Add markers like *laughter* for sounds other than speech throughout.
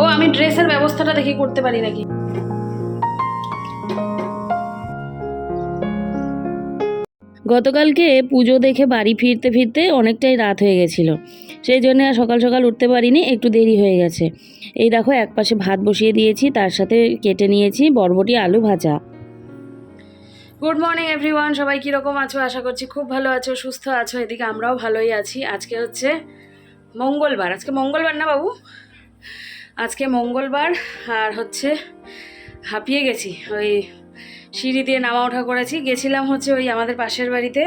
ও আমি ড্রেসের ব্যবস্থাটা দেখি করতে পারি নাকি? গতকালকে পুজো দেখে বাড়ি ফিরতে ফিরতে অনেকটাই রাত হয়ে গেছিল। সেই জন্য আর সকাল সকাল উঠতে পারিনি একটু দেরি হয়ে গেছে। এই দেখো এক পাশে ভাত বসিয়ে দিয়েছি তার সাথে কেটে নিয়েছি বরবটি আলু ভাজা। গুড মর্নিং এভরিওয়ান সবাই কীরকম আছো? আশা করছি খুব ভালো আছো সুস্থ আছো। এদিকে আমরাও ভালোই আছি। আজকে হচ্ছে মঙ্গলবার। আজকে মঙ্গলবার না বাবু? আজকে মঙ্গলবার আর হচ্ছে হাঁপিয়ে গেছি ওই সিঁড়ি দিয়ে নামা ওঠা করেছি। গেছিলাম হচ্ছে ওই আমাদের পাশের বাড়িতে।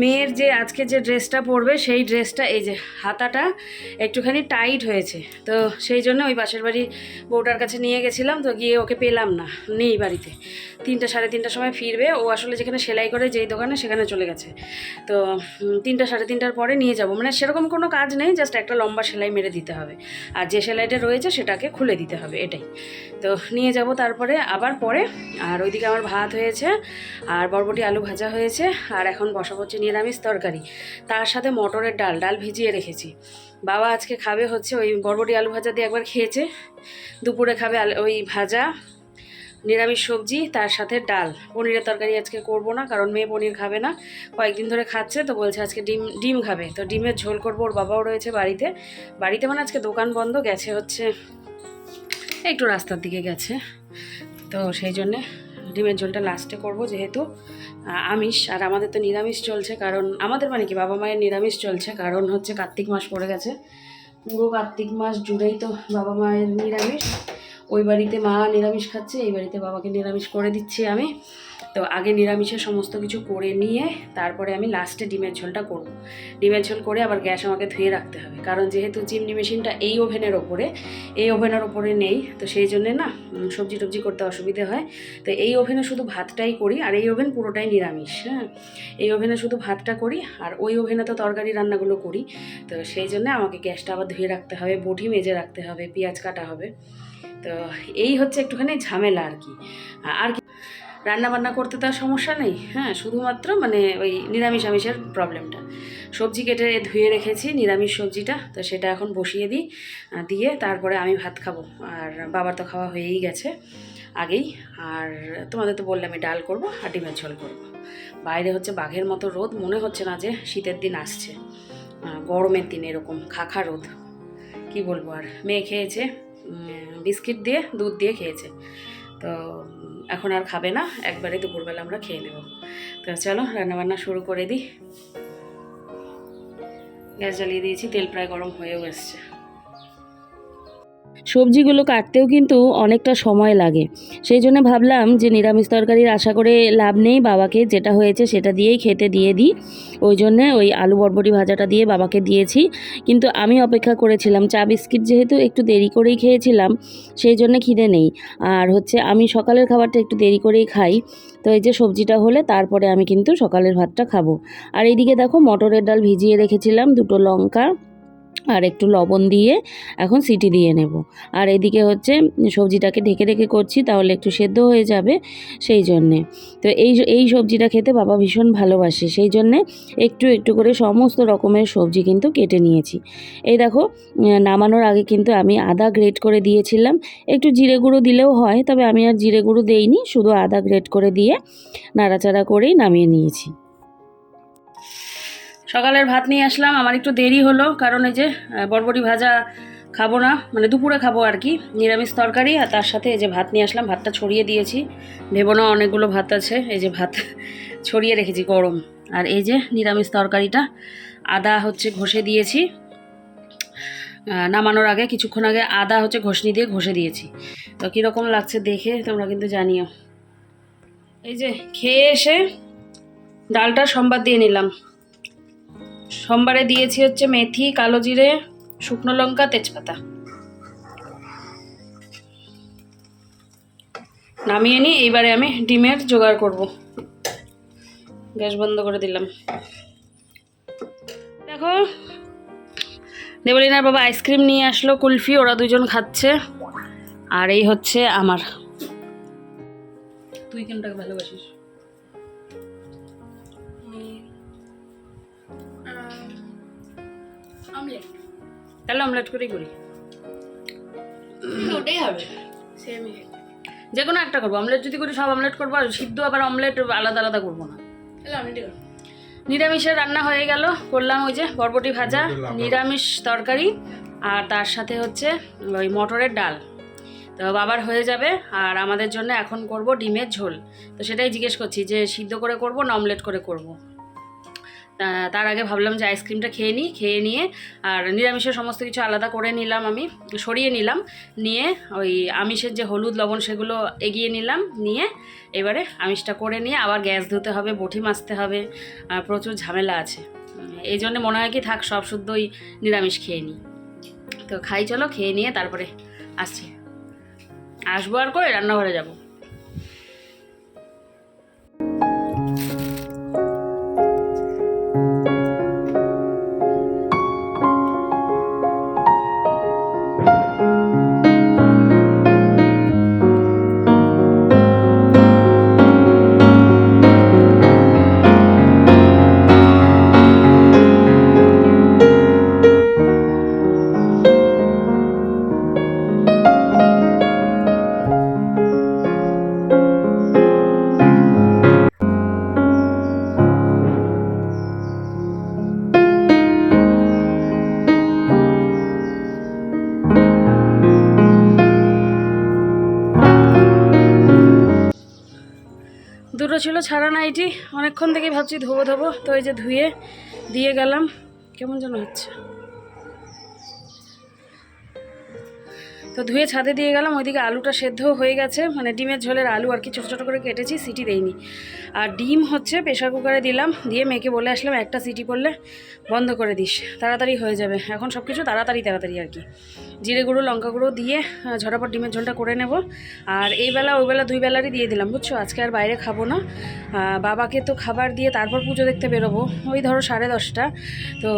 মেয়ের যে আজকে যে ড্রেসটা পরবে, সেই ড্রেসটা, এই যে হাতাটা একটুখানি টাইট হয়েছে। তো সেই জন্য ওই পাশের বাড়ি বউটার কাছে নিয়ে গেছিলাম, তো গিয়ে ওকে পেলাম না, নেই বাড়িতে। তিনটা, সাড়ে তিনটার সময় ফিরবে। ও আসলে যেখানে সেলাই করে যেই দোকানে, সেখানে চলে গেছে। তো তিনটা, সাড়ে তিনটার পরে নিয়ে যাব। মানে সেরকম কোনো কাজ নেই, জাস্ট একটা লম্বা সেলাই মেরে দিতে হবে। আর যে সেলাইটা রয়েছে, সেটাকে খুলে দিতে হবে, এটাই। তো নিয়ে যাব তারপরে আবার পরে। আর ওইদিকে আমার ভাত হয়েছে আর বরবটি আলু ভাজা হয়েছে আর এখন বসা হচ্ছে নিরামিষ তরকারি। তার সাথে মটরের ডাল ডাল ভিজিয়ে রেখেছি। বাবা আজকে খাবে হচ্ছে ওই বরবটি আলু ভাজা দিয়ে একবার খেয়েছে। দুপুরে খাবে ওই ভাজা, নিরামিষ সবজি, তার সাথে ডাল। পনিরের তরকারি আজকে করব না, কারণ মেয়ে পনির খাবে না। কয়েকদিন ধরে খাচ্ছে, তো বলছে আজকে ডিম ডিম খাবে। তো ডিমের ঝোল করব, ওর বাবাও রয়েছে বাড়িতে। বাড়িতে মানে আজকে দোকান বন্ধ, গেছে হচ্ছে, একটু রাস্তার দিকে গেছে। তো সেই জন্যে ডিমের ঝোলটা লাস্টে করব যেহেতু আমিষ আর আমাদের তো নিরামিষ চলছে, কারণ আমাদের মানে কি, বাবা মায়ের নিরামিষ চলছে, কারণ হচ্ছে কার্তিক মাস পড়ে গেছে। পুরো কার্তিক মাস জুড়েই তো বাবা মায়ের নিরামিষ। ওই বাড়িতে মা নিরামিষ খাচ্ছে, এই বাড়িতে বাবাকে নিরামিষ করে দিচ্ছি আমি। তো আগে নিরামিষের সমস্ত কিছু করে নিয়ে তারপরে আমি লাস্টে ডিমের ঝোলটা করব। ডিমের ঝোল করে আবার গ্যাস আমাকে ধুয়ে রাখতে হবে। কারণ যেহেতু চিমনি মেশিনটা এই ওভেনের ওপরে, এই ওভেনের ওপরে নেই, তো সেই জন্যে না সবজি টবজি করতে অসুবিধে হয়। তো এই ওভেনে শুধু ভাতটাই করি, আর এই ওভেন পুরোটাই নিরামিষ হ্যাঁ? এই ওভেনে শুধু ভাতটা করি, আর ওই ওভেনে তো তরকারি রান্নাগুলো করি। তো সেই জন্য আমাকে গ্যাসটা আবার ধুয়ে রাখতে হবে, বটি মেজে রাখতে হবে, পেঁয়াজ কাটা হবে। তো এই হচ্ছে একটুখানি ঝামেলা আর কি। আর রান্না বান্না করতে তো আর সমস্যা নেই হ্যাঁ শুধুমাত্র মানে ওই নিরামিষ আমিষের প্রবলেমটা সবজি কেটে ধুয়ে রেখেছি, নিরামিষ সবজিটা, তো সেটা এখন বসিয়ে দিই দিয়ে তারপরে আমি ভাত খাব। আর বাবার তো খাওয়া হয়েই গেছে আগেই, আর তোমাদের তো বললাম আমি ডাল করব আর ডিমের ঝোল করব। বাইরে হচ্ছে বাঘের মতো রোদ, মনে হচ্ছে না যে শীতের দিন আসছে। গরমের দিন এরকম খাখা রোদ। কি বলব আর, মেয়ে খেয়েছে বিস্কিট দিয়ে, দুধ দিয়ে খেয়েছে। তো এখন আর খাবে না, একবারে দুপুরবেলা আমরা খেয়ে নেব। তো চলো, রান্নাবান্না শুরু করে দিই। গ্যাস জ্বালিয়ে দিয়েছি, তেল প্রায় গরম হয়েও এসছে। সবজিগুলো কাটতেও কিন্তু অনেকটা সময় লাগে। সেই জন্য ভাবলাম যে নিরামিষ তরকারির আশা করে লাভ নেই, বাবাকে যেটা হয়েছে সেটা দিয়েই খেতে দিয়ে দিই। ওই জন্যে ওই আলু বরবটি ভাজাটা দিয়ে বাবাকে দিয়েছি। কিন্তু আমি অপেক্ষা করেছিলাম, চা বিস্কিট যেহেতু একটু দেরি করেই খেয়েছিলাম, সেই জন্য খিদে নেই। আর হচ্ছে আমি সকালের খাবারটা একটু দেরি করেই খাই। তো এই যে সবজিটা হলে তারপরে আমি কিন্তু সকালের ভাতটা খাব। আর এইদিকে দেখো মটরের ডাল ভিজিয়ে রেখেছিলাম, দুটো লঙ্কা। আর একটু লবণ দিয়ে এখন সিটি দিয়ে নেব। আর এদিকে হচ্ছে সবজিটাকে ঢেকে ঢেকে করছি, তাহলে একটু সেদ্ধ হয়ে যাবে সেই জন্যে। তো এই এই সবজিটা খেতে বাবা ভীষণ ভালোবাসে, সেই জন্যে একটু একটু করে সমস্ত রকমের সবজি কিন্তু কেটে নিয়েছি। এই দেখো নামানোর আগে কিন্তু আমি আদা গ্রেট করে দিয়েছিলাম। একটু জিরে গুঁড়ো দিলেও হয়, তবে আমি আর জিরে গুঁড়ো দেইনি, শুধু আদা গ্রেট করে দিয়ে নাড়াচাড়া করেই নামিয়ে নিয়েছি। সকালের ভাত নিয়ে আসলাম। আমার একটু দেরি হলো, কারণ এই যে বরবটি ভাজা খাব না মানে দুপুরে খাব আর কি, নিরামিষ তরকারি, আর তার সাথে এই যে ভাত নিয়ে আসলাম, ভাতটা ছড়িয়ে দিয়েছি। ভেবো না অনেকগুলো ভাত আছে, এই যে ভাত *laughs* ছড়িয়ে রেখেছি গরম। আর এই যে নিরামিষ তরকারিটা, আদা হচ্ছে ঘষে দিয়েছি। নামানোর আগে, কিছুক্ষণ আগে আদা হচ্ছে ঘষনি দিয়ে ঘষে দিয়েছি। তো কীরকম লাগছে দেখে তোমরা কিন্তু জানিও। এই যে, খেয়ে এসে ডালটা সম্বাদ দিয়ে নিলাম। সোমবারে দিয়েছি হচ্ছে মেথি, কালো জিরে, শুকনো লঙ্কা, তেজপাতা। নামিয়ে নিই এইবারে আমি ডিমের জোগাড় করব। গ্যাস বন্ধ করে দিলাম। দেখো, দেবলিনার বাবা আইসক্রিম নিয়ে আসলো, কুলফি, ওরা দুজন খাচ্ছে। আর এই হচ্ছে আমার। তুই কোনটাকে ভালোবাসিস? তাহলে অমলেট করেই করি। ওটাই হবে। সেমই যে কোনো একটা করব অমলেট যদি করি সব অমলেট করব আর সিদ্ধ আবার অমলেট আলাদা আলাদা করব না। তাহলে আমি ঠিক নিরামিষের রান্না হয়ে গেল করলাম ওই যে বরবটি ভাজা নিরামিষ তরকারি আর তার সাথে হচ্ছে ওই মটরের ডাল। তো বাবার হয়ে যাবে আর আমাদের জন্য এখন করব ডিমের ঝোল। তো সেটাই জিজ্ঞেস করছি যে সিদ্ধ করে করব না অমলেট করে করব? তার আগে ভাবলাম যে আইসক্রিমটা খেয়ে নিই, খেয়ে নিয়ে আর নিরামিষের সমস্ত কিছু আলাদা করে নিলাম আমি, সরিয়ে নিলাম, নিয়ে ওই আমিষের যে হলুদ, লবণ সেগুলো এগিয়ে নিলাম, নিয়ে এবারে আমিষটা করে নিয়ে আবার গ্যাস ধুতে হবে, বটি মাজতে হবে প্রচুর ঝামেলা আছে। এই জন্য মনে হয় কি থাক, সব শুদ্ধই নিরামিষ খেয়ে নিই। তো খাই চলো, খেয়ে নিয়ে তারপরে আসছি। আসব আর করে রান্নাঘরে যাব। ছিল, ছাড়া না এটি। অনেকক্ষণ থেকেই ভাবছি ধোবো ধোবো। তো এই যে ধুয়ে দিয়ে গেলাম। কেমন যেন হচ্ছে। তো ধুয়ে ছাদে দিয়ে গেলাম ওইদিকে আলুটা সেদ্ধ হয়ে গেছে। মানে ডিমের ঝোলের আলু আর কি ছোটো ছোটো করে কেটেছি সিটি দেইনি। আর ডিম হচ্ছে প্রেশার কুকারে দিলাম দিয়ে মেয়েকে বলে আসলাম একটা সিটি করলে বন্ধ করে দিস তাড়াতাড়ি হয়ে যাবে। এখন সব কিছু তাড়াতাড়ি তাড়াতাড়ি আর কি। জিরে গুঁড়ো লঙ্কা গুঁড়ো দিয়ে আহ, ঝটাপট ডিমের ঝোলটা করে নেব। আর এই বেলা ওই বেলা দুই বেলারই দিয়ে দিলাম বুঝছ? আজকে আর বাইরে খাব না। বাবাকে তো খাবার দিয়ে তারপর পুজো দেখতে বেরোবো। ওই ধরো সাড়ে দশটা। তো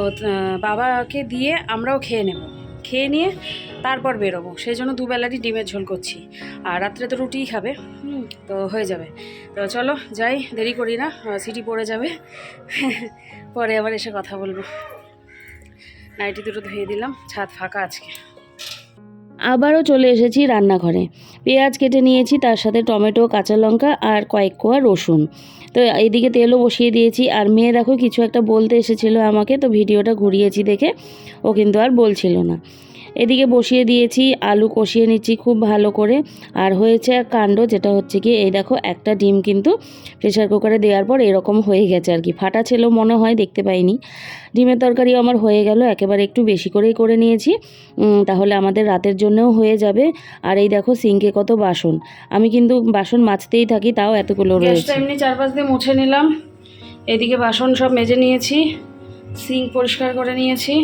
বাবাকে দিয়ে আমরাও খেয়ে নেব। খেয়ে নিয়ে তারপর বেরোবো। সেই জন্য দুবেলারই ডিমের ঝোল করছি। আর রাত্রে তো রুটিই খাবে। তো হয়ে যাবে। তো চলো, যাই, দেরি করি না। সিটি পড়ে যাবে। *laughs* পরে আবার এসে কথা বলব। নাইটি দুটো ধুয়ে দিলাম। ছাদ ফাঁকা আজকে। আবারও চলে এসেছি রান্নাঘরে। পেঁয়াজ কেটে নিয়েছি, তার সাথে টমেটো, কাঁচা লঙ্কা আর কয়েক কোয়া রসুন। তো এইদিকে তেলও বসিয়ে দিয়েছি। আর মেয়ে দেখো, কিছু একটা বলতে এসেছিল আমাকে, তো ভিডিওটা ঘুরিয়েছি দেখে। ও কিন্তু আর বলছিল না। এদিকে বসিয়ে দিয়েছি আলু কষিয়ে নিচ্ছি খুব ভালো করে। আর হয়েছে এক কাণ্ড যেটা হচ্ছে কি এই দেখো একটা ডিম কিন্তু প্রেশার কুকারে দেওয়ার পর এরকম হয়ে গেছে আর কি। ফাটা ছিল মনে হয় দেখতে পাইনি। ডিমের তরকারি আমার হয়ে গেল একেবারে একটু বেশি করেই করে নিয়েছি। তাহলে আমাদের রাতের জন্যও হয়ে যাবে। আর এই দেখো সিঙ্কে কত বাসন। আমি কিন্তু বাসন মাজতেই থাকি তাও এতগুলো রয়েছে। এমনি চারপাশ দিয়ে মুছে নিলাম। এদিকে বাসন সব মেজে নিয়েছি সিঙ্ক পরিষ্কার করে নিয়েছি।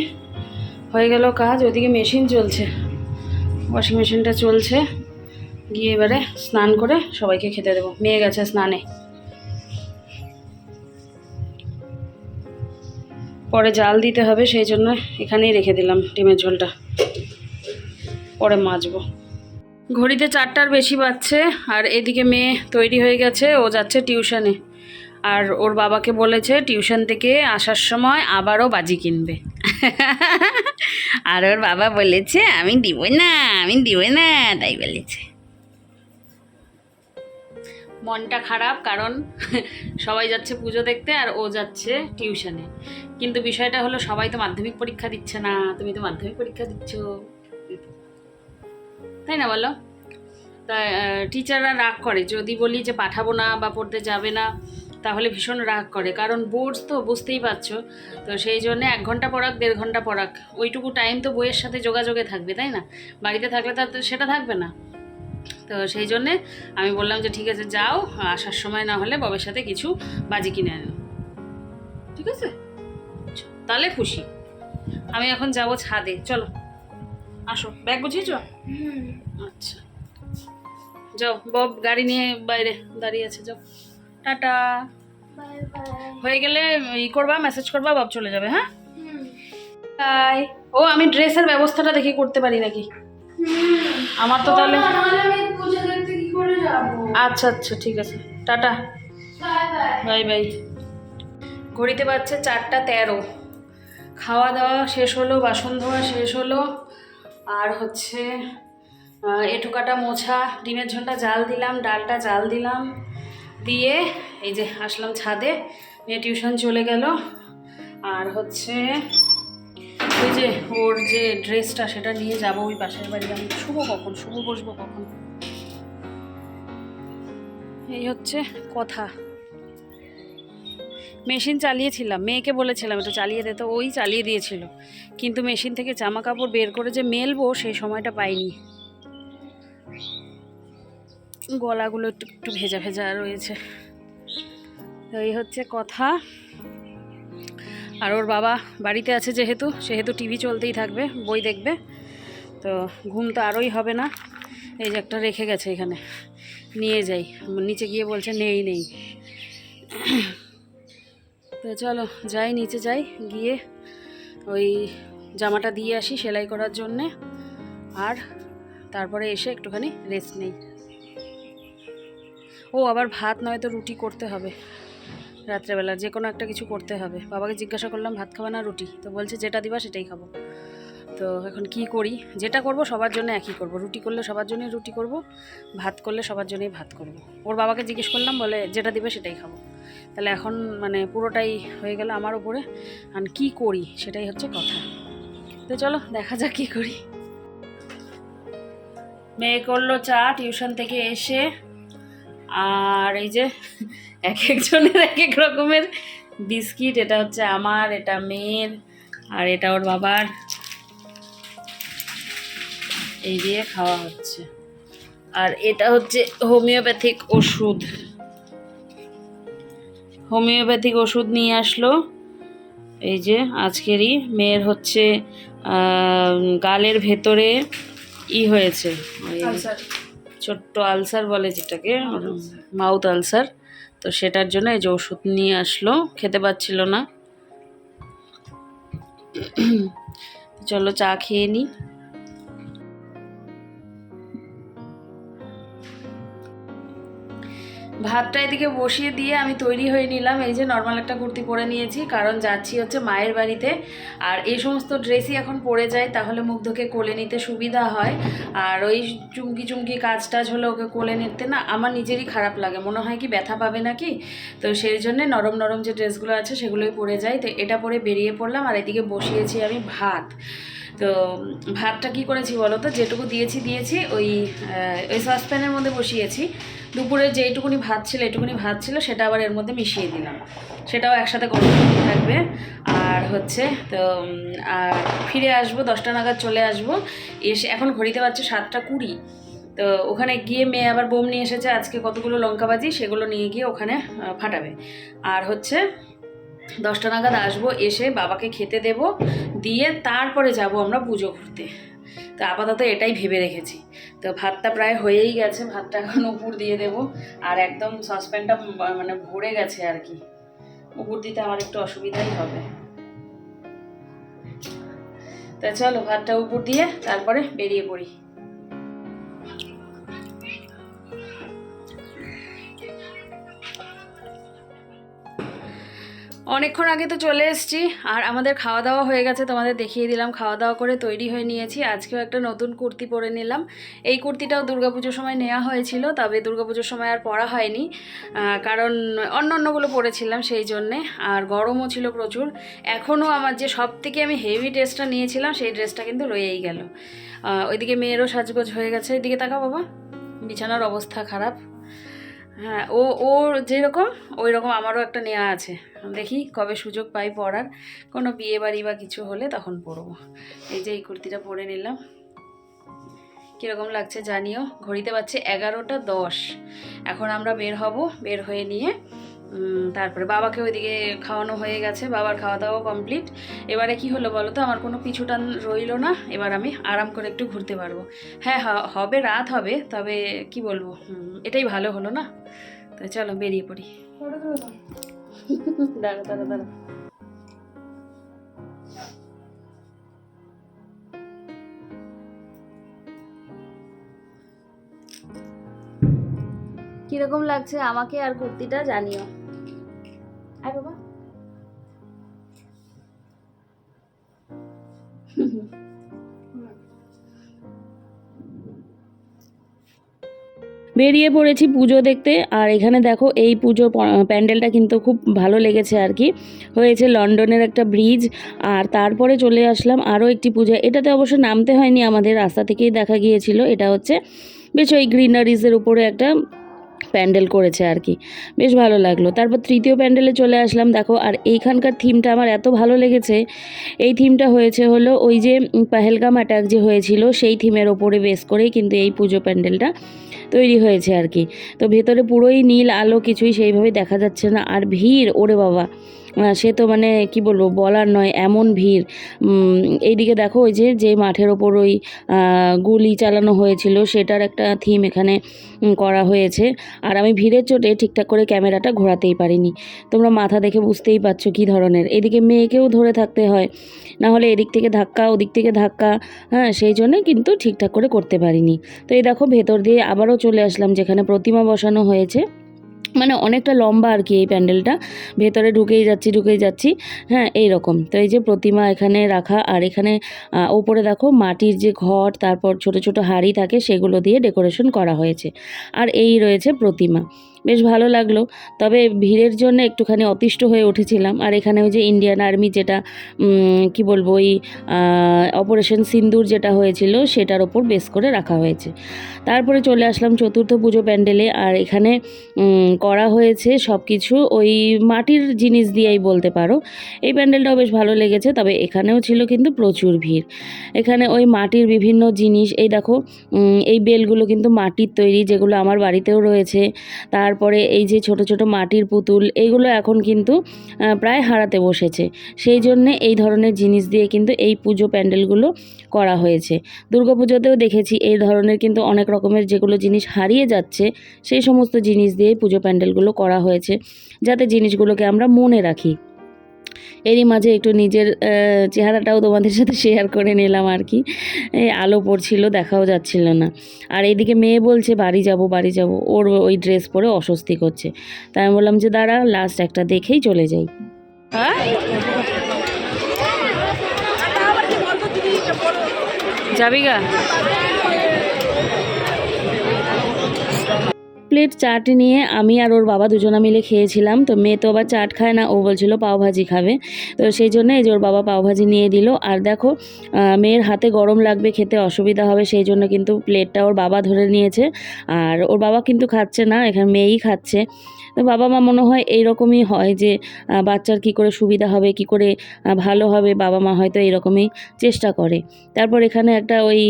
হয়ে গেল কাজ ওইদিকে মেশিন চলছে। ওয়াশিং মেশিনটা চলছে। গিয়ে এবারে স্নান করে সবাইকে খেতে দেবো। মেয়ে গেছে স্নানে। পরে জাল দিতে হবে, সেই জন্য এখানেই রেখে দিলাম ডিমের ঝোলটা। পরে মাজবো। ঘড়িতে চারটার বেশি বাজছে, আর এদিকে মেয়ে তৈরি হয়ে গেছে, ও যাচ্ছে টিউশনে। আর ওর বাবাকে বলেছে টিউশন থেকে আসার সময় আবারও বাজি কিনবে। আর ওর বাবা বলেছে, আমি দিব না, আমি দিব না, তাই বলেছে। মনটা খারাপ কারণ সবাই যাচ্ছে পুজো দেখতে আর ও যাচ্ছে টিউশনে। কিন্তু বিষয়টা হলো সবাই তো মাধ্যমিক পরীক্ষা দিচ্ছে না, তুমি তো মাধ্যমিক পরীক্ষা দিচ্ছ। তাই না বলো? তা টিচাররা রাগ করে, যদি বলি যে পাঠাবো না বা পড়তে যাবে না তাহলে ভীষণ রাগ করে। কারণ বোর্ডস তো বুঝতেই পারছ। তো সেই জন্য এক ঘণ্টা পড়াক দেড় ঘণ্টা পড়াক। ওইটুকু টাইম তো বইয়ের সাথে যোগাযোগে থাকবে তাই না? বাড়িতে থাকলে তো আর তো সেটা থাকবে না। তো সেই জন্যে আমি বললাম যে ঠিক আছে যাও আসার সময় না হলে ববের সাথে কিছু বাজি কিনে আনো। ঠিক আছে? তাহলে খুশি। আমি এখন যাব ছাদে। চলো। আসো। ব্যাগ গুছিয়েছো? আচ্ছা। যাও বব গাড়ি নিয়ে বাইরে দাঁড়িয়ে আছে যাও। টাটা। হয়ে গেলে ই করবা মেসেজ করবা বব চলে যাবে হ্যাঁ? বাই ও আমি ড্রেসের ব্যবস্থাটা দেখি করতে পারি নাকি? আমার তো তাহলে আচ্ছা আচ্ছা ঠিক আছে। টাটা। বাই বাই ঘড়িতে বাজছে চারটা তেরো। খাওয়া দাওয়া শেষ হলো বাসন ধোয়া শেষ হলো। আর হচ্ছে আহ, এঁঠো মোছা ডিমের ঝোলটা জাল দিলাম ডালটা জাল দিলাম। দিয়ে এই যে আসলাম ছাদে মেয়ে টিউশন চলে গেল। আর হচ্ছে ওই যে ওর যে ড্রেসটা সেটা নিয়ে যাব, ওই পাশের বাড়ি আমি শুভ কখন শুভ বসবো কখন? এই হচ্ছে কথা। মেশিন চালিয়েছিলাম, মেয়েকে বলেছিলাম, এটা চালিয়ে দে, তো ওই চালিয়ে দিয়েছিল। কিন্তু মেশিন থেকে জামা কাপড় বের করে যে মেলবো, সেই সময়টা পাইনি। গলাগুলো একটু একটু ভেজা ভেজা রয়েছে। তো এই হচ্ছে কথা। আর ওর বাবা বাড়িতে আছে যেহেতু, সেহেতু টিভি চলতেই থাকবে, বই দেখবে। তো ঘুম তো আরোই হবে না। এই যে একটা রেখে গেছে এখানে। নিয়ে যাই। নিচে গিয়ে বলছে, নেই নেই। তো চলো, যাই, নিচে যাই। গিয়ে ওই জামাটা দিয়ে আসি সেলাই করার জন্যে। আর তারপরে এসে একটুখানি রেস্ট নেই। ও আবার ভাত নয় তো রুটি করতে হবে। রাত্রেবেলা যে কোনো একটা কিছু করতে হবে। বাবাকে জিজ্ঞাসা করলাম, ভাত খাবে না রুটি? তো বলছে, যেটা দিবা সেটাই খাব। তো এখন কি করি? যেটা করব সবার জন্য একই করব। রুটি করলে সবার জন্য রুটি করব, ভাত করলে সবার জন্যই ভাত করব। ওর বাবাকে জিজ্ঞেস করলাম, বলে, যেটা দিবে সেটাই খাব। তাহলে এখন মানে পুরোটাই হয়ে গেল আমার ওপরে আর কি করি সেটাই হচ্ছে কথা। তো চলো, দেখা যাক কী করি। মেয়ে করল চা, টিউশন থেকে এসে আর এই যে এক একজনের এক এক রকমের বিস্কিট, এটা হচ্ছে আমার, এটা মেয়ের, আর এটা ওর বাবার। এই দিয়ে খাওয়া হচ্ছে। আর এটা হচ্ছে হোমিওপ্যাথিক ওষুধ। হোমিওপ্যাথিক ওষুধ নিয়ে আসলো। এই যে আজকেরই মেয়ের হচ্ছে গালের ভেতরে ই হয়েছে। ছোট্ট আলসার বলে যেটাকে মাউথ আলসার। তো সেটার জন্য এই যে ওষুধ নিয়ে আসলো, খেতে পাচ্ছিল না। চলো চা খেয়ে নিই ভাতটা এদিকে বসিয়ে দিয়ে আমি তৈরি হয়ে নিলাম। এই যে নর্মাল একটা কুর্তি পরে নিয়েছি, কারণ যাচ্ছি হচ্ছে মায়ের বাড়িতে। আর এই সমস্ত ড্রেসই এখন পরে যায় তাহলে মুগ্ধকে কোলে নিতে সুবিধা হয়। আর ওই চুমকি চুমকি কাজ টাজ হলে ওকে কোলে নিতে না, আমার নিজেরই খারাপ লাগে। মনে হয় কি ব্যথা পাবে নাকি? তো সেই জন্যে নরম নরম যে ড্রেসগুলো আছে, সেগুলোই পরে যায় তো এটা পরে বেরিয়ে পড়লাম, আর এদিকে বসিয়েছি আমি ভাত। তো ভাতটা কি করেছি বলো তো? যেটুকু দিয়েছি দিয়েছি, ওই ওই সসপ্যানের মধ্যে বসিয়েছি। দুপুরে যেইটুকুনি ভাত ছিল, এটুকুনি ভাত ছিল, সেটা আবার এর মধ্যে মিশিয়ে দিলাম। সেটাও একসাথে গরম থাকবে। আর হচ্ছে, তো আর ফিরে আসব, দশটা নাগাদ চলে আসব। এসে, এখন ঘড়িতে পাচ্ছে সাতটা কুড়ি। তো ওখানে গিয়ে মেয়ে আবার বোম নিয়ে এসেছে, আজকে কতগুলো লঙ্কা ভাজি সেগুলো নিয়ে গিয়ে ওখানে ফাটাবে। আর হচ্ছে দশটা নাগাদ আসব, এসে বাবাকে খেতে দেব, দিয়ে তারপরে যাব আমরা পুজো করতে। তো আপাতত এটাই ভেবে রেখেছি। তো ভাতটা প্রায় হয়েই গেছে, ভাতটা এখন উপর দিয়ে দেব। আর একদম সসপ্যানটা মানে ভরে গেছে আর কি। উপর দিতে আমার একটু অসুবিধাই হবে। তা চলো, ভাতটা উপর দিয়ে তারপরে বেরিয়ে পড়ি। অনেকক্ষণ আগে তো চলে এসেছি, আর আমাদের খাওয়া দাওয়া হয়ে গেছে, তোমাদের দেখিয়ে দিলাম, খাওয়া দাওয়া করে তৈরি হয়ে নিয়েছি, আজকেও একটা নতুন কুর্তি পরে নিলাম। এই কুর্তিটাও দুর্গাপুজোর সময় নেওয়া হয়েছিল, তবে দুর্গাপুজোর সময় আর পরা হয়নি কারণ অন্য অন্যগুলো পরেছিলাম সেই জন্যে, আর গরমও ছিল প্রচুর। এখনও আমার যে সব থেকে আমি হেভি ড্রেসটা নিয়েছিলাম, সেই ড্রেসটা কিন্তু রয়েই গেল। ওইদিকে মেয়েরও সাজগোজ হয়ে গেছে, এদিকে তাকা বাবা, বিছানার অবস্থা খারাপ। হ্যাঁ ও ও যেরকম ওই রকম আমারও একটা নেওয়া আছে। দেখি কবে সুযোগ পাই পড়ার। কোনো বিয়ে বাড়ি বা কিছু হলে তখন পরবো এই যে এই কুর্তিটা পরে নিলাম। কীরকম লাগছে জানিও। ঘড়িতে পাচ্ছে এগারোটা দশ। এখন আমরা বের হব, বের হয়ে নিয়ে তারপরে বাবাকে ওইদিকে খাওয়ানো হয়ে গেছে, বাবার খাওয়া দাওয়া কমপ্লিট এবারে কি হলো বলো তো? আমার কোনো পিছুটান রইল না, এবার আমি আরাম করে একটু ঘুরতে পারব। হ্যাঁ হবে, রাত হবে, তবে কি বলব? এটাই ভালো হলো না? তো চলো, বেরিয়ে পড়ি। *laughs* দাঁড়া দাঁড়া দাঁড়া কীরকম লাগছে আমাকে আর কুর্তিটা? জানিও। আয় বাবা। বেরিয়ে পড়েছি পুজো দেখতে, আর এখানে দেখো এই পুজো প্যান্ডেলটা কিন্তু খুব ভালো লেগেছে আর কি। হয়েছে লন্ডনের একটা ব্রিজ, আর তারপরে চলে আসলাম আরও একটি পূজা। এটাতে অবশ্য নামতে হয়নি, আমাদের রাস্তা থেকেই দেখা গিয়েছিল। এটা হচ্ছে বেশ ওই গ্রিনারিজের উপরে একটা প্যান্ডেল করেছে আর কি। বেশ ভালো লাগল। তারপর তৃতীয় প্যান্ডেলে চলে আসলাম। দেখো, আর এইখানকার থিমটা আমার এত ভালো লেগেছে। এই থিমটা হয়েছে হলো ওই যে পাহেলগাম অ্যাটাক যে হয়েছিল, সেই থিমের ওপরে বেস করেই কিন্তু এই পুজো প্যান্ডেলটা তৈরি হয়েছে আর কি। তো ভেতরে পুরোই নীল আলো কিছুই সেইভাবে দেখা যাচ্ছে না। আর ভিড়, ওরে বাবা! সে তো মানে কি বলব, বলার নয়, এমন ভিড়। এইদিকে দেখো ওই যে যে মাঠের ওপর ওই গুলি চালানো হয়েছিল, সেটার একটা থিম এখানে করা হয়েছে। আর আমি ভিড়ের চোটে ঠিকঠাক করে ক্যামেরাটা ঘোরাতেই পারিনি। তোমরা মাথা দেখে বুঝতেই পারছ কী ধরনের। এদিকে মেয়েকেও ধরে থাকতে হয়, না হলে এদিক থেকে ধাক্কা, ওদিক থেকে ধাক্কা হ্যাঁ সেই জন্যে কিন্তু ঠিকঠাক করে করতে পারিনি। তো এই দেখো, ভেতর দিয়ে আবারও চলে আসলাম, যেখানে প্রতিমা বসানো হয়েছে। মানে অনেকটা লম্বা আর কি এই প্যান্ডেলটা। ভেতরে ঢুকেই যাচ্ছি ঢুকেই যাচ্ছি। হ্যাঁ এই রকম তো এই যে প্রতিমা এখানে রাখা, আর এখানে ওপরে দেখো মাটির যে ঘট তারপর ছোট ছোট হাড়ি থাকে, সেগুলো দিয়ে ডেকোরেশন করা হয়েছে। আর এই রয়েছে প্রতিমা। বেশ ভালো লাগল। তবে ভিড়ের জন্য একটুখানি অতিষ্ঠ হয়ে উঠেছিলাম। আর এখানে ওই যে ইন্ডিয়ান আর্মি যেটা কি বলব, ওই অপারেশন সিন্দুর যেটা হয়েছিল, সেটার ওপর বেস করে রাখা হয়েছে। তারপরে চলে আসলাম চতুর্থ পুজো প্যান্ডেলে। আর এখানে করা হয়েছে সব কিছু ওই মাটির জিনিস দিয়েই বলতে পারো। এই প্যান্ডেলটাও বেশ ভালো লেগেছে, তবে এখানেও ছিল কিন্তু প্রচুর ভিড়। এখানে ওই মাটির বিভিন্ন জিনিস, এই দেখো এই বেলগুলো কিন্তু মাটির তৈরি, যেগুলো আমার বাড়িতেও রয়েছে। তারপরে এই যে ছোট ছোট মাটির পুতুল এইগুলো এখন কিন্তু প্রায় হারাতে বসেছে। সেই জন্যে এই ধরনের জিনিস দিয়ে কিন্তু এই পুজো প্যান্ডেলগুলো করা হয়েছে। দুর্গাপুজোতেও দেখেছি এই ধরনের কিন্তু অনেক রকমের যেগুলো জিনিস হারিয়ে যাচ্ছে, সেই সমস্ত জিনিস দিয়ে পুজো প্যান্ডেলগুলো করা হয়েছে। যাতে জিনিসগুলোকে আমরা মনে রাখি। এরই মাঝে একটু নিজের চেহারাটাও তোমাদের সাথে শেয়ার করে নিলাম আর কি। এই আলো পড়ছিল দেখাও যাচ্ছিল না। আর এইদিকে মেয়ে বলছে বাড়ি যাব বাড়ি যাব। ওর ওই ড্রেস পরে অস্বস্তি করছে। তাই আমি বললাম যে দাঁড়া লাস্ট একটা দেখেই চলে যাই। হ্যাঁ? যাবি গা? প্লেট চাট নিয়ে আমি আর ওর বাবা দুজনা মিলে খেয়েছিলাম। তো মেয়ে তো আবার চাট খায় না, ও বলছিল পাওভাজি খাবে। তো সেই জন্য এই যে ওর বাবা পাওভাজি নিয়ে দিল। আর দেখো মেয়ের হাতে গরম লাগবে, খেতে অসুবিধা হবে, সেই জন্য কিন্তু প্লেটটা ওর বাবা ধরে নিয়েছে। আর ওর বাবা কিন্তু খাচ্ছে না, এখানে মেয়েই খাচ্ছে। তো বাবা মা মনে হয় এইরকমই হয় যে বাচ্চার কি করে সুবিধা হবে, কি করে ভালো হবে, বাবা মা হয়তো এইরকমই চেষ্টা করে। তারপর এখানে একটা ওই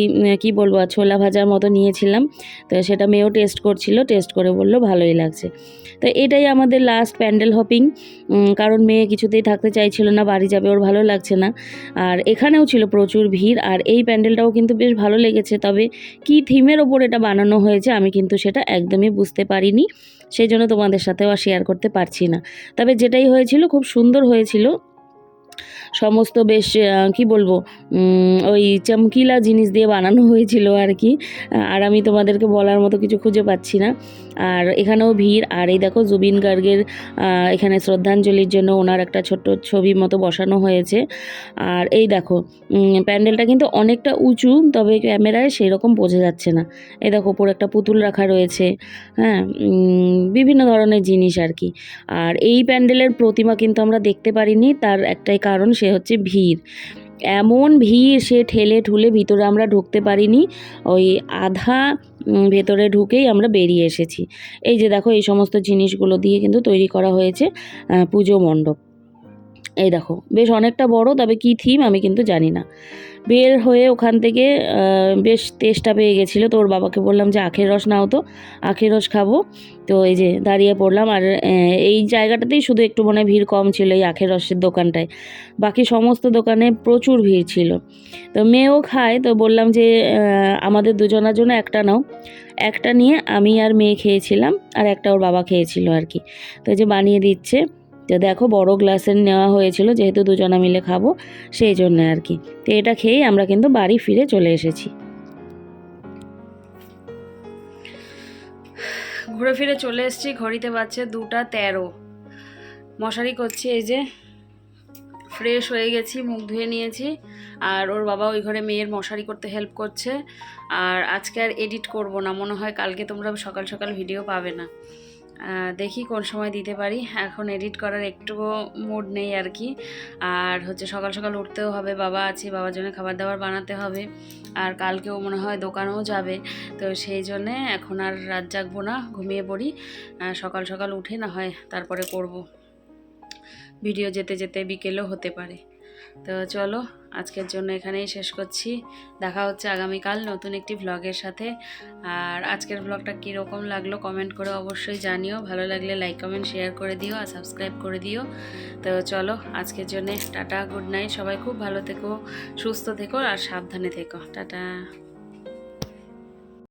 কি বলব ছোলা ভাজার মতো নিয়েছিলাম। তো সেটা মেয়েও টেস্ট করছিল টেস্ট করে বলল, ভালোই লাগছে। তো এটাই আমাদের লাস্ট প্যান্ডেল হপিং কারণ মেয়ে কিছুতেই থাকতে চাইছিল না, বাড়ি যাবে, ওর ভালো লাগছে না। আর এখানেও ছিল প্রচুর ভিড়, আর এই প্যান্ডেলটাও কিন্তু বেশ ভালো লেগেছে। তবে কি থিমের ওপর এটা বানানো হয়েছে, আমি কিন্তু সেটা একদমই বুঝতে পারিনি। সেই জন্য তোমাদের সাথেও আর শেয়ার করতে পারছি না। তবে যেটাই হয়েছিল, খুব সুন্দর হয়েছিল। সমস্ত বেশ কি বলব ওই চমকিলা জিনিস দিয়ে বানানো হয়েছিল আর কি। আর আমি তোমাদেরকে বলার মতো কিছু খুঁজে পাচ্ছি না। আর এখানেও ভিড়। আর এই দেখো, জুবিন গার্গের এখানে শ্রদ্ধাঞ্জলির জন্য ওনার একটা ছোট্ট ছবি মতো বসানো হয়েছে। আর এই দেখো প্যান্ডেলটা কিন্তু অনেকটা উঁচু, তবে ক্যামেরায় সেই রকম বোঝা যাচ্ছে না। এই দেখো, ওপর একটা পুতুল রাখা রয়েছে। হ্যাঁ বিভিন্ন ধরনের জিনিস আর কি। আর এই প্যান্ডেলের প্রতিমা কিন্তু আমরা দেখতে পারিনি। তার একটাই কারণ, সে হচ্ছে ভিড় এমন ভিড় সে ঠেলে ঠুলে ভিতরে আমরা ঢুকতে পারিনি। ওই আধা ভেতরে ঢুকেই আমরা বেরিয়ে এসেছি। এই যে দেখো, এই সমস্ত জিনিসগুলো দিয়ে কিন্তু তৈরি করা হয়েছে পুজো মণ্ডপ। এই দেখো, বেশ অনেকটা বড়, তবে কি থিম আমি কিন্তু জানি না। বের হয়ে ওখান থেকে বেশ তেষ্টা পেয়ে গেছিল। তো ওর বাবাকে বললাম যে, আখের রস নাও তো, আখের রস খাব। তো এই যে দাঁড়িয়ে পড়লাম আর এই জায়গাটাতেই শুধু একটু মনে ভিড় কম ছিল এই আখের রসের দোকানটায়। বাকি সমস্ত দোকানে প্রচুর ভিড় ছিল। তো মেয়েও খায়, তো বললাম যে আমাদের দুজনার জন্য একটা নাও। একটা নিয়ে আমি আর মেয়ে খেয়েছিলাম, আর একটা ওর বাবা খেয়েছিল আর কি। তো যে বানিয়ে দিচ্ছে। তো দেখো বড় গ্লাসের নেওয়া হয়েছিল, যেহেতু দুজনা মিলে খাব, সেই জন্য আর কি। তো এটা খেয়েই আমরা কিন্তু বাড়ি ফিরে চলে এসেছি। ঘুরে ফিরে চলে এসেছি, ঘড়িতে বাজছে দুটা তেরো। মশারি করছি, এই যে ফ্রেশ হয়ে গেছি, মুখ ধুয়ে নিয়েছি, আর ওর বাবা ওই ঘরে মেয়ের মশারি করতে হেল্প করছে, আর আজকে আর এডিট করব না, মনে হয় কালকে তোমরা সকাল সকাল ভিডিও পাবে না। দেখি কোন সময় দিতে পারি। এখন এডিট করার একটুও মুড নেই আর কি আর হচ্ছে সকাল সকাল উঠতেও হবে, বাবা আছে, বাবার জন্য খাবার দাবার বানাতে হবে। আর কালকেও মনে হয় দোকানেও যাবে। তো সেই জন্যে এখন আর রাত জাগবো না, ঘুমিয়ে পড়ি। সকাল সকাল উঠে না হয় তারপরে করব। ভিডিও যেতে যেতে বিকেলও হতে পারে। তো চলো, আজকের জন্য এখানেই শেষ করছি। দেখা হচ্ছে আগামীকাল নতুন একটি ভ্লগের সাথে। আর আজকের ভ্লগটা কীরকম লাগল কমেন্ট করে অবশ্যই জানিও। ভালো লাগলে লাইক কমেন্ট শেয়ার করে দিও আর সাবস্ক্রাইব করে দিও। তো চলো, আজকের জন্যে টাটা গুড নাইট সবাই খুব ভালো থেকো, সুস্থ থেকো আর সাবধানে থেকো। টাটা।